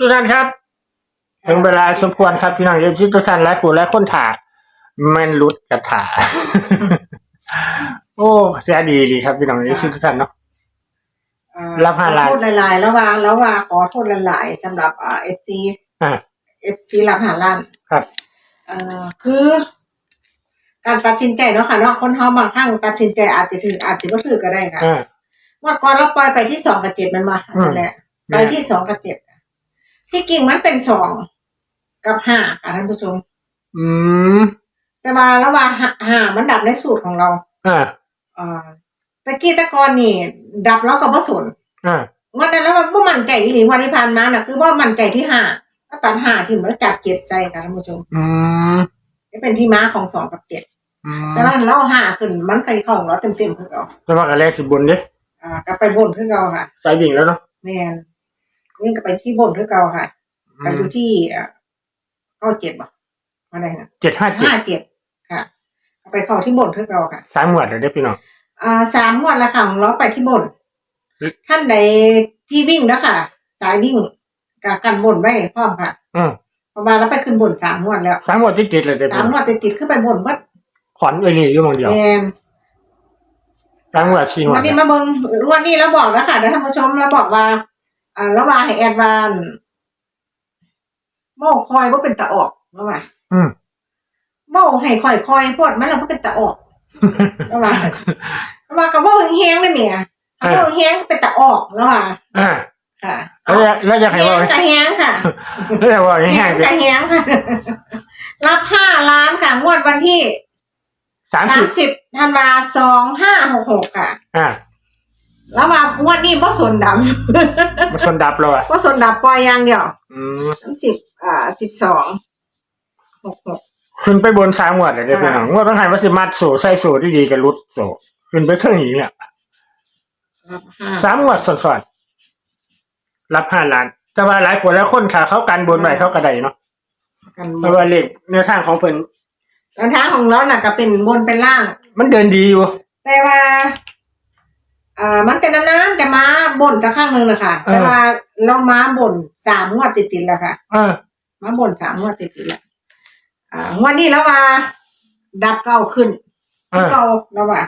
ทุกท่านครับถึงเวลาสมควรครับพี่น้องเอฟซีทุกท่านและผู้และคนถ่าแมันรุดกระถาโอ้เสียดีดีครับพี่น้องเอฟซีทุกท่านเนาะเอ่อรับห้าล้าน ขอโทษหลายๆแล้วว่าแล้วว่าขอโทษหลายๆสำหรับเอ่อฟซีอ่า เอฟซีรับห้าล้านครับ เอ่อคือ การตัดสินใจเนาะค่ะเนาะคนเฮาบางครั้งตัดสินใจอาจจะถืออาจจะบ่ถือก็ได้ค่ะอ่า เมื่อก่อนเราปล่อยไปที่สองกับเจ็ดมันมาอืมนั่นแหละแม่ไปที่สองกับเจ็ด ที่กิ่งมันเป็นสองกับห้าค่ะท่านผู้ชม อืม แต่ว่าระหว่างห้าห้ามันดับในสูตรของเราอ่าเอ่อตะกี้ตะกอนนี่ ดับแล้วก็บ่สนอ่าวันนั้นแล้วมันบ่มั่นใจอีหลีวันที่ผ่านมาน่ะคือว่ามั่นใจที่ห้าถ้าตัดห้าที่มันจับเจ็ดใส่ค่ะท่านผู้ชม อืมนี่เป็นที่ม้าของสองกับเจ็ดอืมแต่ว่าเล่าห้าขึ้นมันเคยเข้าของเราเต็มๆคือเราจะว่ากันแรกที่บนเด้อ่ากลับไปบนคือเราค่ะ สายบิ่งแล้วเนาะแมน วิ่งกลับไปที่บนคือเราค่ะอืไปมอยู่ที่เอ่อเก้าเจ็ดบ่อะไรนะเจ็ดห้าเจ็ดห้าเจ็ดค่ะเอาไปเข้าที่บนคือเราค่ะสามหมวดเลยเด้อพี่น้องอ่าสามงวดแล้วค่ะของเราไปที่บนอืมท่านใดที่วิ่งแล้วค่ะ สายวิ่งกับกันบนไว้พร้อมค่ะ อืมประมาณแล้วไปขึ้นบนสามงวดแล้วสามหมวดที่เจ็ดเลยเด้อสาพี่มน้องงวดติดๆขึ้นไปบนวัดขอนเอลี่อยู่หมองเดียวแมนสามหมวดสี่หมววัดนนี้มาเบิ่งวันนี้เราบอกแล้วค่ะเดี๋ยวท่านผู้ชมเราบอกว่า อ่าระหว่างให้แอดวานโม่คอยว่าเป็นตะออกระหว่างอืมโม่ให้คอยคอยพวดมันเราก็เป็นตะออกระหว่างระหว่างกับโม่แห้งเลยเมียโม่แห้งเป็นตะออกระหว่างอ่าค่ะแล้วจะแล้วจะใครแห้ว่างกับแห้งค่ะแล้วจะว่าแห้ง่ายงๆกับแห้งค่ะรับห้าล้านค่ะงวดวันที่สามสาสิมบสิบธันวาสองห้าหกหกค่ะ อ่า แล้วว่างวดนี้บ่สนดมันชนดับเราอะำบ่สนดับปล่อยอย่างเดียวอืมสามสิบอ่าสิบสองหกหก ขึ้นไปบนสามหมวดเลยเด้อพี่น้องงวดต้องหันว่าสิมัดโซ่ใส่โซ่ที่ดีกับรุดโซ่ขึ้นไปเท่านี้เนี่ยรับห้าสามหมวดสอนๆรับห้าล้าน แต่ว่าหลายคนแล้วคนขาเขากันบนไหวเขากระไดเนาะกันเพราะว่าเลขแนวทางของเพิ่นแนวทางของเราน่ะก็เป็นบนเป็นล่าง มันเดินดีอยู่ แต่ว่า อ่ามันจะนานๆจะมาบนจะข้างหนึ่งนะคะเออ แต่ว่าเรามาบนสามงวดติดๆแล้วค่ะ เออมาบนสามงวดติดๆแล้วอ่างวดนี้แล้วว่า ดับเก้าขึ้นเออเก้าแล้วว่า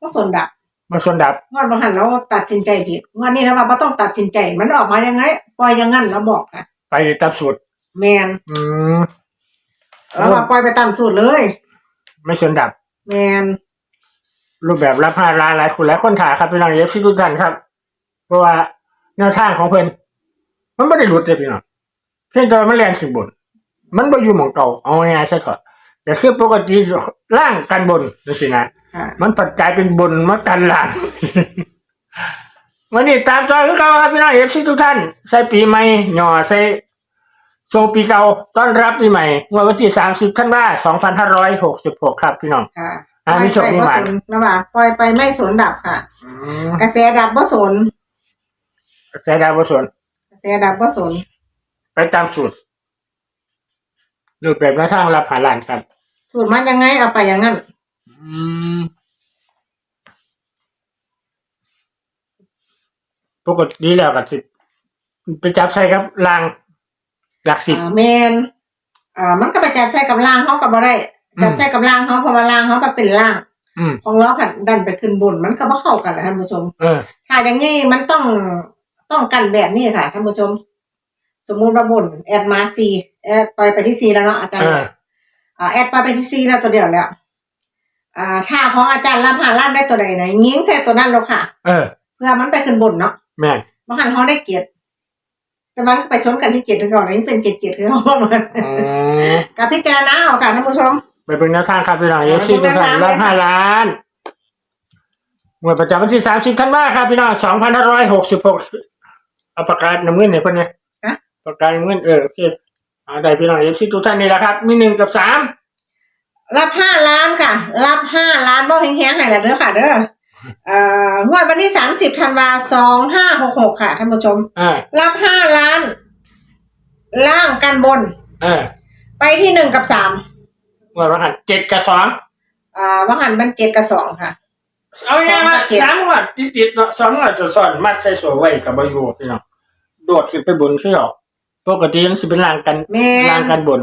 ก็ส่วนดับ มันชนดับ งวดบางหันเราตัดสินใจผิดงวดนี้แล้วว่าไม่ต้องตัดสินใจ มันออกมายังไงปล่อยอยังงั้นเราบอกค่ะ ไปตามสูตรแมนอืมแล้วว่าปล่อยไปตามสูตรเลย ไม่ชนดับ แมน รูปแบบรับห้าล้านหลายคนหลายคนถ่ายครับพี่น้องเอฟซีทุกท่านครับ เพราะว่าแนวทางของเพิ่นมันไม่ได้หลุดเลยพี่น้องเพียงแต่ว่ามันแรงขึ้นบน มันไม่อยู่หมองเก่าเอาง่ายๆใช่ถอดแต่คือปกติล่างกันบนนี่สินะค่ะมันปัจจัยเป็นบนมากันหลังวันนี้ตามจอยคือเก่าครับพี่น้องเอฟซีทุกท่านใส่ปีใหม่หย่อใส่โซปีเก่าต้อนรับปีใหม่วันที่สามสิบธันวาสองพันห้าร้อยหกสิบหกครับพี่น้อง ค่ะอ่ามีโชคมีปหล่มาอยนไปบ่สนระหว่างปล่อยไปไม่สนดับค่ะ อืมกระแสดับบ่สนใส่ดาวบสนกระแสดับบ่สนไปตามสูตรรูปแบบแนวทางรับหาหลานครับ สูตรมันยังไงเอาไปอย่างนั้นอืมปกติแล้วก็สิไปจับใส่ครับลางหลักสิบอ่าแมนอ่ามันก็ไปจับใส่กับล่างเขากับบ่ได้อืม จับใส่กับล่างเขาเพราะว่าล่างเขามันเป็นล่าง อืม ของเราผัดดันไปขึ้นบน มันก็บ่เข้ากันแหละท่านผู้ชม เออ ถ้าอย่างนี้มันต้องต้องกันแบบนี้ค่ะท่านผู้ชม สมมุติว่าบนแอดมาซีแอดไปไปที่ซีแล้วเนาะอาจารย์เอออ่าแอดไปไปที่ซีแล้วตัวเดียวแล้วอ่าถ้าของอาจารย์รับหาล้านได้ตัวใดไหนยิงใส่ตัวนั้นแล้วค่ะ เออ เพื่อมันไปขึ้นบนเนาะแม่นบางครั้งเขาได้เกียรติแต่มันไปชนกันที่เกียรติก่อนเลยเป็นเกียรติเกียรติคือเขาอืมกับพิจารณาเอาค่ะท่านผู้ชม ไปเป็นแนวทางครับพี่น้องเอฟซีไปทุเป็กนแนวท่านทางรับห้าล้านงวดประจำวันที่สามสิบธันวาครับพี่น้องสองพันห้าร้อยหกสิบหกเอาปากกาน้ำเงินเนี่ยเพิ่นเนี่ยฮะปากกาน้ำเงินเออโอเคเอาได้พี่น้องเอฟซีทุกท่านนี่แหละครับ มีหนึ่งกับสามรับห้าล้านค่ะ รับห้าล้านบ่แห้งๆให้ละเด้อค่ะ เด้อเอ่องวดวันที่สามสิบธันวาสองห้าหกหกค่ะท่านผู้ชมอ่ารับห้าล้าน ล่างกันบนเออไปที่หนึ่งกับสามง วดวันหันเจ็ดกับสองอ่าว่างหันมันเจ็ดกับสองค่ะ เอาง่ายๆว่าสองกับเจ็ด สามงวดติดๆเนาะสองงวดจะสอนมัดใส่โซ่ไว้กับบอยูพี่น้องโดดขึ้นไปบนคือหรอกปกติมันสิเป็นรางกันแม่รางนกันบน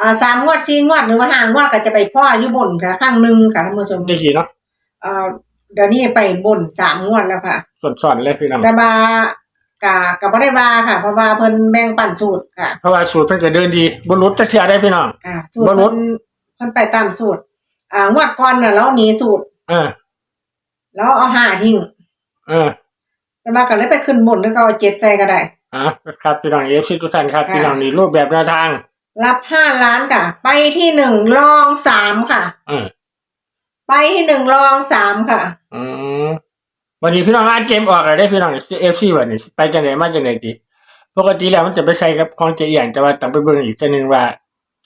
อ่าสามงวดสี่งวดหรือว่าห้างวดก็จะไปพ่ออยู่บนค่ะข้างหนึ่งค่ะท่านผู้ชมได้ขี่เนาะเอ่อเดี๋ยวนี้ไปบนสามงวดแล้วค่ะสอนๆเลยพี่น้องแต่บากะกับบ่ได้บาค่ะ เพราะว่าเพิ่นแบ่งปันสูตรค่ะเพราะว่าสูตรเพิ่นก็เดินดีบ่หลุดจักเทื่อได้พี่น้อง อ่าสูตรบ่ลเพิ่ดน เพิ่นไปตามสูตร อ่างวดก่อนน่ะแล้วหนีสูตรเออแล้วเอาห้าทิ้งเออแต่ว่าก็เลยไปขึ้นบนแล้วก็เอาเจ็ดใจก็ได้ อะครับพี่น้องเอฟซีทุกท่านครับค่ะ พี่น้องนี่รูปแบบแนวทางรับห้าล้านค่ะ ไปที่หนึ่งรองสามค่ะเออไปที่หนึ่งรองสามค่ะ อืมวันนี้พี่น้องอาเจมส์ออกอะไรได้พี่น้องเอฟซีวันนี้ไปจังไหนมาจังไหนดีปกติแล้วมันจะไปใส่กับของเจียนแต่ว่าต้องไปเบิ่งอีกทีนึงว่า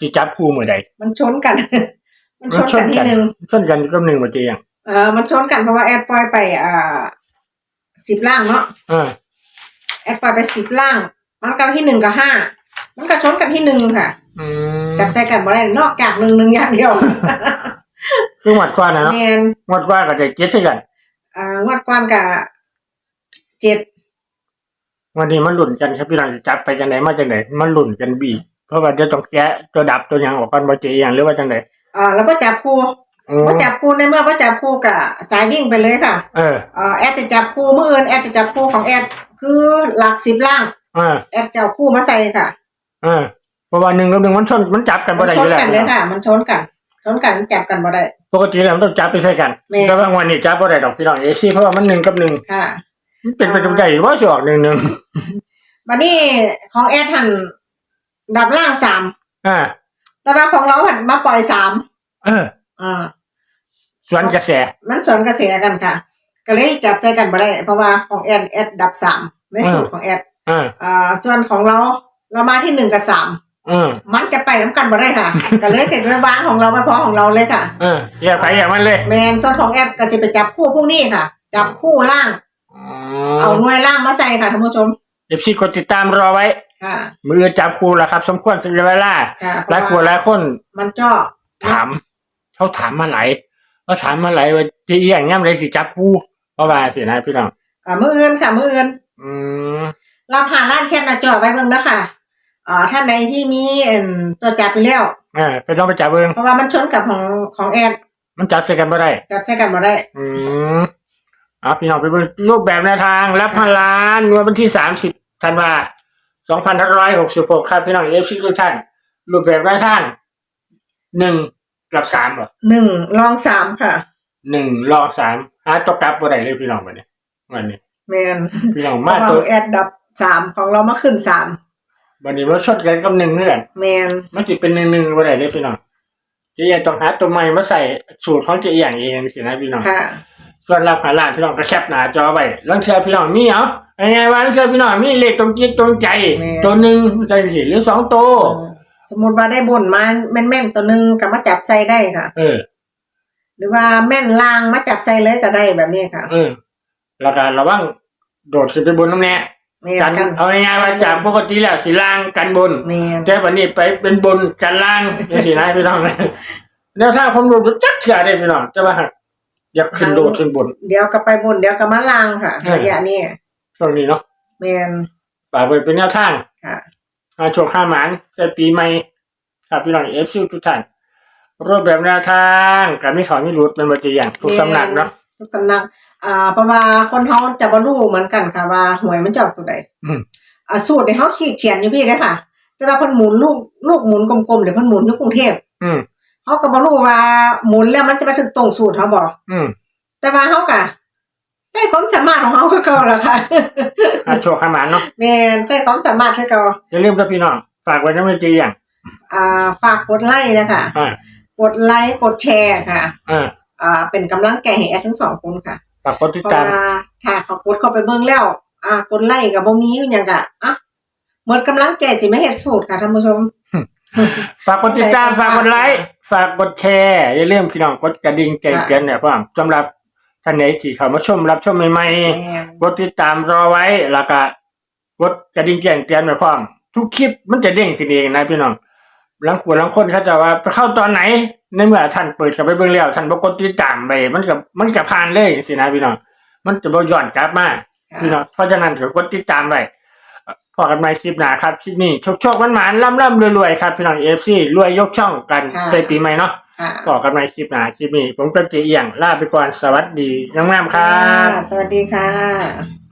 สิจับคู่มือใดมันชนกัน มันชนกันที่หนึ่งชนกันก็หนึ่งบ่เจียงเออมันชนกันเพราะว่าแอดปล่อยไปอ่าสิบล่างเนาะเออแอดปล่อยไปสิบล่าง มันก็ที่หนึ่งกับห้ามันก็ชนกันที่หนึ่งค่ะอืมจับใจกันบ่ได้นอกจากหนึ่งหนึ่งอย่างเดียวคือหมดกว่านะเนาะแมนหมดกว่าก็จะเจ็ดคือกันอ่างวดก้อนกับเจ็ดวันนี้มันหลุ่นกันครับพี่น้องจะจับไปจังไหนมาจังไหนมันหลุ่นกันบี เพราะว่าเดี๋ยวต้องแกะตัวดับตัวหยังออกก่อนบ่เจียงหรือว่าจังไหนอ่าแล้วก็จับคู่อืมก็จับคู่ในเมื่อก็จับคู่กับสายวิ่งไปเลยค่ะเอออ่าแอดจะจับคู่เมื่ออื่นแอดจะจับคู่ของแอดคือหลักสิบล่าง เออแอดจะเอาคู่มาใส่ค่ะ เออเพราะว่าหนึ่งกับหนึ่งมันชนมันจับกันบ่มันได้ชอนยู่แล้วกันเลยค่ะ มันชนกันชนกันจับกันบ่ได้ ปกติแล้วมันต้องจับไปใส่กันแม่ แต่บางวันนี่จับบ่ได้ดอกพี่น้องเอซี่เพราะว่ามันหนึ่งกับหนึ่งค่ะ มันเป็นไปจำได้ว่าสิออกหนึ่งหนึ่งวันนี้ของแอดทัน ดับล่างสามอ่าแต่ว่าของเราหันมาปล่อยสามเอออ่า สวนกระแส มันสวนกระแสกันค่ะ ก็เลยจับใส่กันบ่ได้เพราะว่าของแอดแอดดับสามในสูตรของแอดเอออ่าส่วนของเรา เรามาที่หนึ่งกับสามเออ มันจะไปน้ำกันบ่ได้ค่ะ ก็เลยเสร็จระวางของเราไปพอของเราเลยค่ะ เอออย่าไปอย่างมันเลยแมนส่วนของแอดก็จะไปจับคู่พวกนี้ค่ะ จับคู่ล่าง เอาหน่วยล่างมาใส่ค่ะท่านผู้ชม เอฟซีกดติดตามรอไว้ ค่ะ มือจับครูแล้วครับ สมควรสิเวลาค่ะหลายคนหลายคนมันจ่อถามเขาถามมาหลายเขาถามมาหลายว่าจะเอียงย่ำเลยสิจับครูเพราะว่าสินะพี่น้องอ่ามืออื่นค่ะ มืออื่นอืมเราผ่านร้านแคปหน้าจอไว้เบิ่งนะคะอ่าท่านใดที่มีเอิ่มตัวจับไปแล้วเออไปลองไปจับเบิ่งเพราะว่ามันชนกับของของแอดมันจับใส่กันบ่ได้จับใส่กันบ่ได้ อืมอะพี่น้องไปเบิ่งรูปแบบแนวทางรับพันล้านงวดวันที่สามสิบ ธันวาสองพันห้าร้อยหกสิบหกครับพี่น้องเอฟซีทุกท่านรูปแบบแนวทางหนึ่งกับสามเหรอหนึ่งรองสามค่ะหนึ่งรองสามหาตกกลับบ่ได้เลยพี่น้องวันนี้วันนี้แมนพี่น้องเพมาราะว่าตัวของแอดดับสามของเรามาขึ้นสามวันนี้มาชดกันกับหนึ่งเนื่อนแมนมันจะเป็นหนึ่งหนึ่งบ่ได้เลยพี่น้องเจะยังต้องหาตัวใหม่มาใส่สูตรของเจะอย่างเองสินะพี่น้องค่ะส่วนรับหาล้านพี่น้องก็แคปหน้าจอไว้ลังเทือพี่น้องมีเอาไงว่าลังเทือพี่น้องมีเลขตรงจิตตรงใจ แม่ ตัวหนึ่งใจสิหรือสองตัวสมมติว่าได้บนมาแม่นๆตัวหนึ่งก็มาจับใส่ได้ค่ะ เออ หรือว่าแม่นลางมาจับใส่เลยก็ได้แบบนี้ค่ะเออ แล้วก็ระวังโดดขึ้นไปบนน้ำแน่แม่นกันกันเอาง่ายๆว่าจากปกติแล้วสิล่างกันบน แม่นแต่วันนี้ไปเป็นบนกันล่างนี่สินะพี่น้องแนวทางผมรู้จักเถื่อได้พี่น้องจะว่าหักอยากขึ้นโดดขึ้นบน เดี๋ยวก็ไปบนเดี๋ยวก็มาลางค่ะเออ ระยะนี้ ช่วงนี้เนาะแม่นฝากไว้เป็นแนวทางค่ะอาโชคข้าหมานแต่ปีใหม่ครับพี่น้องเอฟซีทุกท่านรูปแบบแนวทางการไม่ขอไม่รู้เป็นบัตรอย่างทุกสำนักเนาะทุกสำนัก อ่าเพราะว่าคนเขาจะบ่รู้เหมือนกันค่ะว่าหวยมันจะออกตัวใดอืมอ่าสูตรที่เขาขีดเขียนอยู่พี่เลยค่ะ แต่ว่าเพิ่นหมุนลูกลูกหมุนกลมๆหรือเพิ่นหมุนอยู่กรุงเทพอืมเขาก็บ่รู้ว่าหมุนแล้วมันจะมาถึงตรงสูตรเขาบอกอืมแต่ว่าเขาก็ใช้ความสามารถของเขาคือเก่าแล้วค่ะอาโชคข้าหมานเนาะแม่นใช้ความสามารถคือเก่าอย่าลืมกับพี่น้อง ฝากไว้ในบัตรอย่างอ่าฝากกดไลค์นะคะอ่ากดไลค์กดแชร์ค่ะอ่าอ่าเป็นกำลังใจให้แอดทั้งสองคนค่ะฝากกดติดเพราะตามว่าถ้าเขากดเข้าไปเบิ่งแล้ว อ่ากดไลค์ก็บ่มีอยู่หยังก็อะหมดกำลังใจสิมาเฮ็ดสูตรค่ะท่านผู้ชมฝากกดติดตามฝากกดไลค์ฝากกดแชร์อย่าลืมพี่น้องกดกระดิ่งแจ้งเตือนเนี่ยพร้อมสำหรับ ท่านไหนที่เข้ามาชมรับชมใหม่แม่นๆกดติดตามรอไว้แล้วก็กดกระดิ่งแจ้งเตือนไว้พร้อมทุกคลิปมันจะเด้งขึ้นเองนะพี่น้องบางคนบางคนเขาจะว่าไปเข้าตอนไหนในเมื่อท่านเปิดเข้าไปเบิ่งแล้วท่านบ่กดติดตามไปมันก็มันก็ผ่านเลยสินะพี่น้องมันจะบ่ย้อนกลับมาพี่น้องเพราะฉะนั้นก็กดติดตามไว้พอกันใหม่คลิปหน้าครับคลิปนี้โชคโชคมันหมานล่ำล่ำรวยๆครับพี่น้องเอฟซีรวยยกช่องกันค่ะในปีใหม่เนาะ ค่ะพอกันใหม่คลิปหน้าคลิปนี้ ผมก็จะเอียงลาไปก่อนสวัสดีงามๆครับ สวัสดีค่ะ